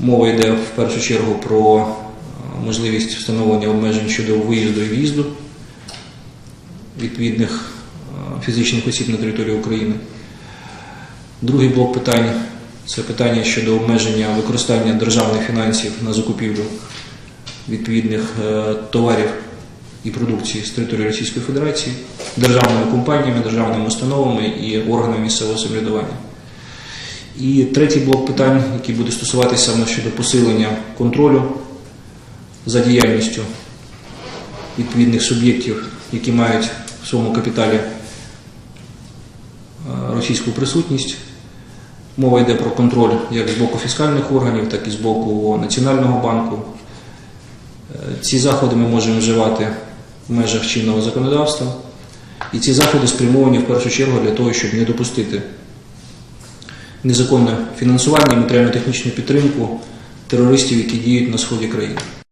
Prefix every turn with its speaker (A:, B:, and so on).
A: Мова йде в першу чергу про е, можливість встановлення обмежень щодо виїзду і в'їзду відповідних е, фізичних осіб на території України. Другий блок питань це питання щодо обмеження використання державних фінансів на закупівлю відповідних е, товарів і продукції з території Російської Федерації державними компаніями, державними установами і органами місцевого самоврядування. І третій блок питань, який буде стосуватися саме щодо посилення контролю за діяльністю відповідних суб'єктів, які мають в своєму капіталі е, російську присутність. Мова йде про контроль як з боку фіскальних органів, так і з боку Національного банку. Е, Ці заходи ми можемо вживати в межах чинного законодавства. І ці заходи спрямовані в першу чергу для того, щоб не допустити незаконне фінансування і матеріально-технічну підтримку терористів, які діють на сході країни.